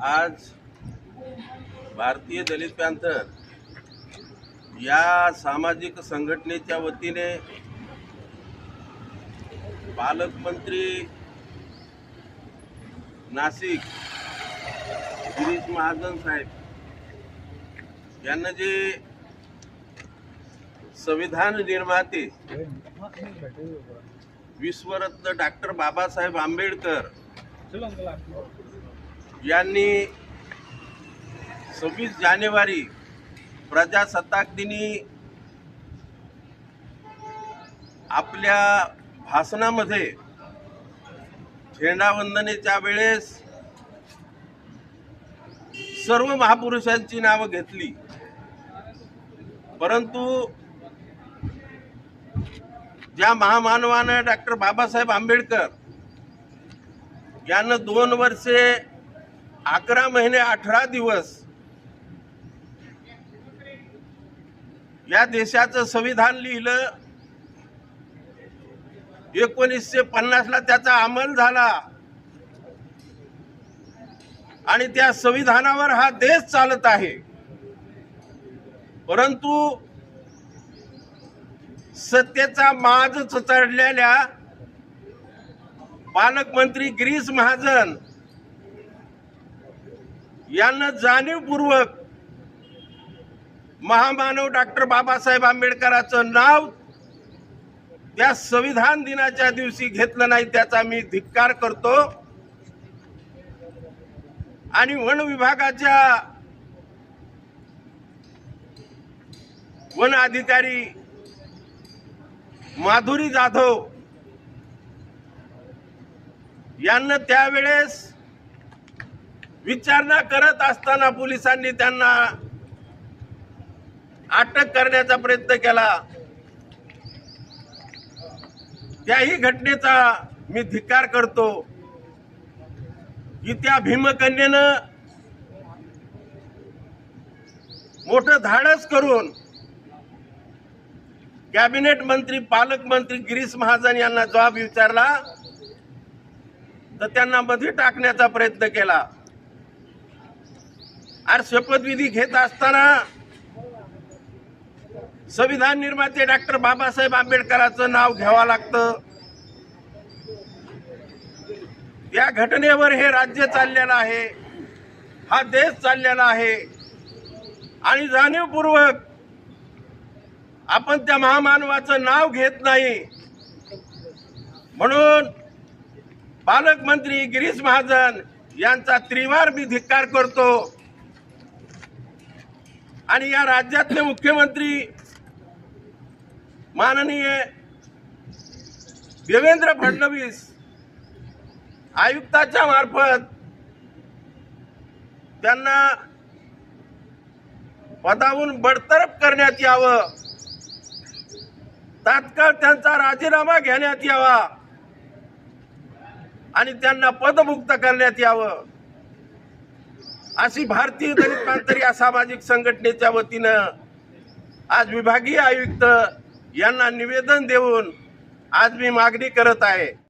आज भारतीय दलित पॅन्थर या सामाजिक संघटनेच्या वतीने पालकमंत्री नाशिक गिरीश महाजन साहेब यांना जे संविधान निर्माते विश्वरत्न डॉक्टर बाबासाहेब आंबेडकर यांनी सव्वीस जानेवारी प्रजासत्ताक दिनी आपल्या भाषणामध्ये झेंडावंदनेच्या वेळेस सर्व महापुरुषांची नावं घेतली. परंतु ज्या महामानवानं डॉक्टर बाबासाहेब आंबेडकर यानं दोन वर्षे अकरा महिने अठरा दिवस या देशाचं संविधान लिहिलं. एकोणीसशे पन्नासला त्याचा अंमल झाला. आणि त्या संविधानावर हा देश चालत आहे. परंतु सत्तेचा माज चढलेल्या पालकमंत्री गिरीश महाजन यांना जाणीवपूर्वक महामानव डॉक्टर बाबासाहेब आंबेडकरांचं नाव त्या संविधान दिनाच्या दिवशी घेतलं नाही त्याचा मी धिक्कार करतो. आणि वन विभागाच्या वन अधिकारी माधुरी जाधव यांना त्यावेळेस विचारणा करत असताना पोलिसांनी त्यांना अटक करण्याचा प्रयत्न केला. त्याही घटनेचा मी धिक्कार करतो की त्या भीमकन्येनं मोठं धाडस करून कॅबिनेट मंत्री पालकमंत्री गिरीश महाजन यांना जबाब विचारला तर त्यांना मध्ये टाकण्याचा प्रयत्न केला. आज शपथविधी घेत असताना संविधान निर्माते डॉक्टर बाबासाहेब आंबेडकरांचं नाव घ्यावं लागतं. या घटनेवर हे राज्य चाललेलं आहे. हा देश चाललेला आहे. आणि जाणीवपूर्वक आपण त्या महामानवाचं नाव घेत नाही. म्हणून पालकमंत्री गिरीश महाजन यांचा त्रिवार मी धिक्कार करतो. आणि या राज्यातले मुख्यमंत्री माननीय देवेंद्र फडणवीस आयुक्ताच्या मार्फत त्यांना पदावरून बडतरफ करण्यात यावं. तात्काळ त्यांचा राजीनामा घेण्यात यावा. आणि त्यांना पदमुक्त करण्यात यावं. अशी भारतीय दलित प्रांतर असामाजिक सामाजिक संघटनेच्या वतीनं आज विभागीय आयुक्त यांना निवेदन देऊन आज मी मागणी करत आहे.